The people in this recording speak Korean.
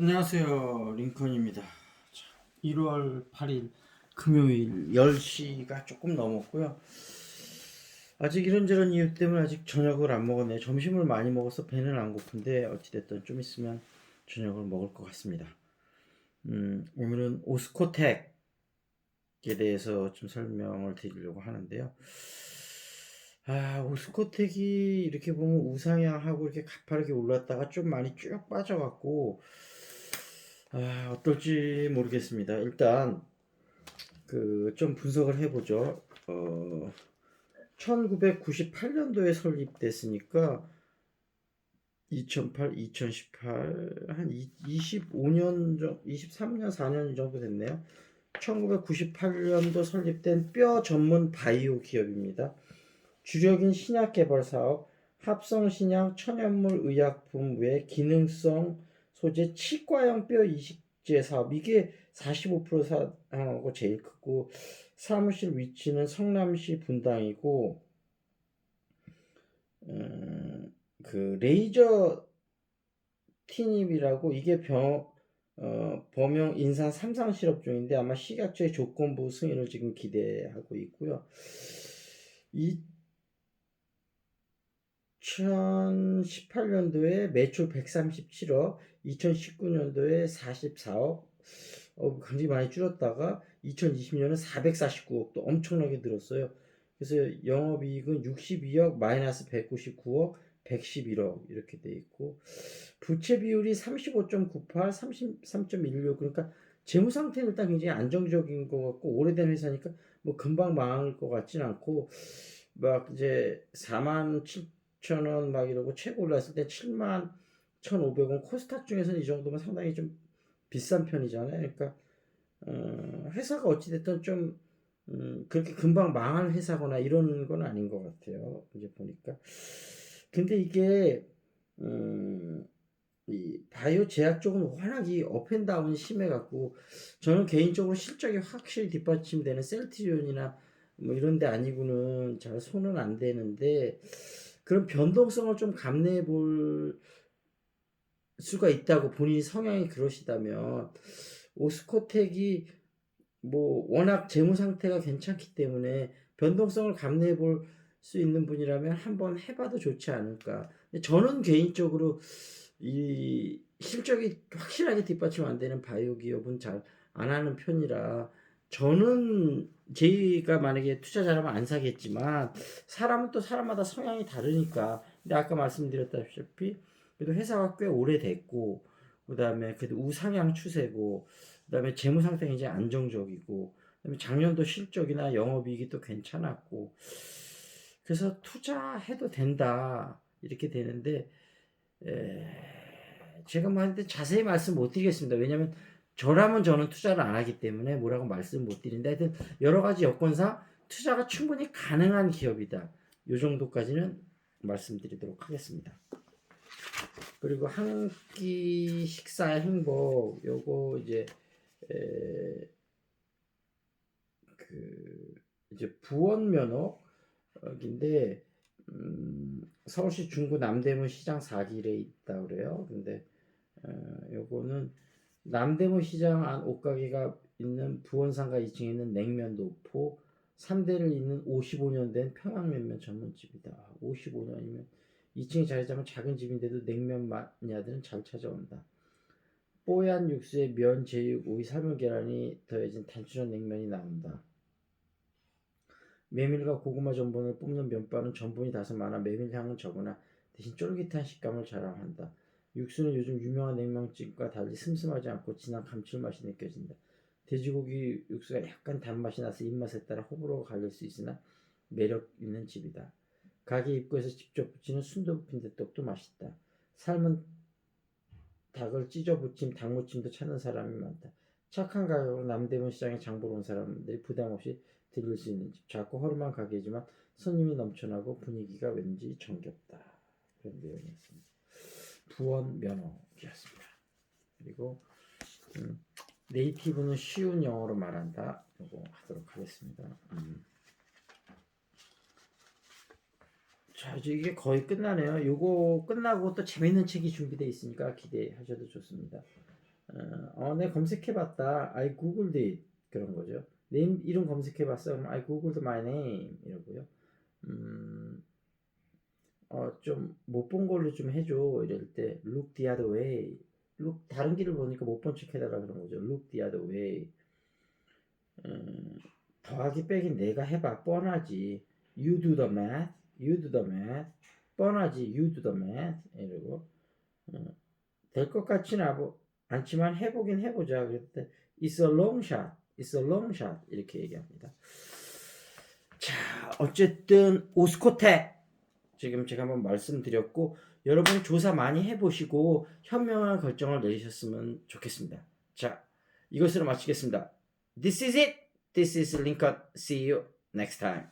안녕하세요. 링컨입니다. 자, 1월 8일 금요일 10시가 조금 넘었고요. 아직 이런저런 이유 때문에 아직 저녁을 안 먹었네요. 점심을 많이 먹어서 배는 안 고픈데 어찌됐든 좀 있으면 저녁을 먹을 것 같습니다. 음, 오늘은 오스코텍에 대해서 좀 설명을 드리려고 하는데요. 아, 오스코텍이 이렇게 보면 우상향하고 이렇게 가파르게 올랐다가 좀 많이 쭉 빠져갖고, 아, 어떨지 모르겠습니다. 일단, 그, 좀 분석을 해보죠. 어, 1998년도에 설립됐으니까, 2008, 2018, 한 25년, 정 23년, 4년 정도 됐네요. 1998년도 설립된 뼈 전문 바이오 기업입니다. 주력인 신약 개발 사업, 합성 신약 천연물 의약품 외 기능성 소재 치과형 뼈 이식제 사업 이게 45% 사항하고 제일 크고 사무실 위치는 성남시 분당이고 음, 그 레이저 티닙이라고 이게 병 어, 범용 인산 삼상 시럽 중인데 아마 식약처의 조건부 승인을 지금 기대하고 있고요. 이 2018년도에 매출 137억, 2019년도에 44억, 어, 굉장히 많이 줄었다가 2020년은 449억 또 엄청나게 늘었어요. 그래서 영업이익은 62억, 마이너스 199억, 111억 이렇게 돼 있고 부채 비율이 35.98, 33.16 그러니까 재무 상태는 일단 굉장히 안정적인 것 같고 오래된 회사니까 뭐 금방 망할 것 같진 않고 막 이제 4만 7 천원 막 이러고 최고 올랐을 때 7만 1,500원 코스닥 중에서는 이 정도면 상당히 좀 비싼 편이잖아요. 그러니까 어, 회사가 어찌됐든 좀 음, 그렇게 금방 망할 회사거나 이런 건 아닌 것 같아요. 이제 보니까. 근데 이게 음, 이 바이오 제약 쪽은 워낙 이 업앤다운이 심해갖고 저는 개인적으로 실적이 확실히 뒷받침되는 셀트리온이나 뭐 이런 데 아니고는 잘 손은 안 되는데 그런 변동성을 좀 감내해 볼 수가 있다고 본인 성향이 그러시다면 오스코텍이 뭐 워낙 재무 상태가 괜찮기 때문에 변동성을 감내해 볼 수 있는 분이라면 한번 해봐도 좋지 않을까. 저는 개인적으로 이 실적이 확실하게 뒷받침 안 되는 바이오 기업은 잘 안 하는 편이라 저는 제가 만약에 투자자라면 안 사겠지만 사람은 또 사람마다 성향이 다르니까 근데 아까 말씀드렸다시피 그래도 회사가 꽤 오래됐고 그다음에 그래도 우상향 추세고 그다음에 재무 상태가 이제 안정적이고 그다음에 작년도 실적이나 영업이익이 또 괜찮았고 그래서 투자해도 된다 이렇게 되는데 에, 제가 뭐 하는데 자세히 말씀 못 드리겠습니다. 왜냐면 저라면 저는 투자를 안 하기 때문에 뭐라고 말씀 못 드리는데 하여튼 여러 가지 여건상 투자가 충분히 가능한 기업이다. 요 정도까지는 말씀드리도록 하겠습니다. 그리고 한 끼 식사의 행복 요거 이제 에, 그 이제 부원 면허인데 음, 서울시 중구 남대문 시장 4길에 있다 그래요. 근데 어, 요거는 남대문 시장 안 옷가게가 있는 부원상가 2층에 있는 냉면 노포 3대를 잇는 55년 된 평양냉면 전문집이다. 55년이면 2층에 자리 잡은 작은 집인데도 냉면 마니아들은 잘 찾아온다. 뽀얀 육수에 면, 제육, 오이, 삶은 계란이 더해진 단순한 냉면이 나온다. 메밀과 고구마 전분을 뿜는 면발은 전분이 다소 많아 메밀향은 적으나 대신 쫄깃한 식감을 자랑한다. 육수는 요즘 유명한 냉면집과 달리 슴슴하지 않고 진한 감칠맛이 느껴진다. 돼지고기 육수가 약간 단맛이 나서 입맛에 따라 호불호가 갈릴 수 있으나 매력 있는 집이다. 가게 입구에서 직접 부치는 순두 빈대떡도 맛있다. 삶은 닭을 찢어 부친 닭무침도 찾는 사람이 많다. 착한 가격으로 남대문 시장에 장보러 온 사람들이 부담 없이 들릴 수 있는 집. 작고 허름한 가게지만 손님이 넘쳐나고 분위기가 왠지 정겹다. 그런 내용이었습니다. 부원 면허였습니다. 그리고 음, 네이티브는 쉬운 영어로 말한다. 이거 하도록 하겠습니다. 음. 자 이제 이게 거의 끝나네요. 요거 끝나고 또 재밌는 책이 준비되어 있으니까 기대하셔도 좋습니다. 어, 어, 내가 검색해봤다. I googled it. 그런 거죠. 내 임- 이름 검색해봤어. 그럼 I googled my name. 이러고요. 음, 어, 좀 못 본 걸로 좀 해줘. 이럴 때 look the other way. look 다른 길을 보니까 못 본 척 해달라 그런 거죠. look the other way. 음, 더하기 빼기 내가 해봐. 뻔하지. you do the math. you do the math. 뻔하지. you do the math. 이러고 어, 될것 같지는 않- 않지만 해보긴 해보자. 그랬을 때 it's a long shot. it's a long shot. 이렇게 얘기합니다. 자, 어쨌든 오스코텍 지금 제가 한번 말씀드렸고 여러분 조사 많이 해보시고 현명한 결정을 내리셨으면 좋겠습니다. 자, 이것으로 마치겠습니다. This is it. This is Lincoln. See you next time.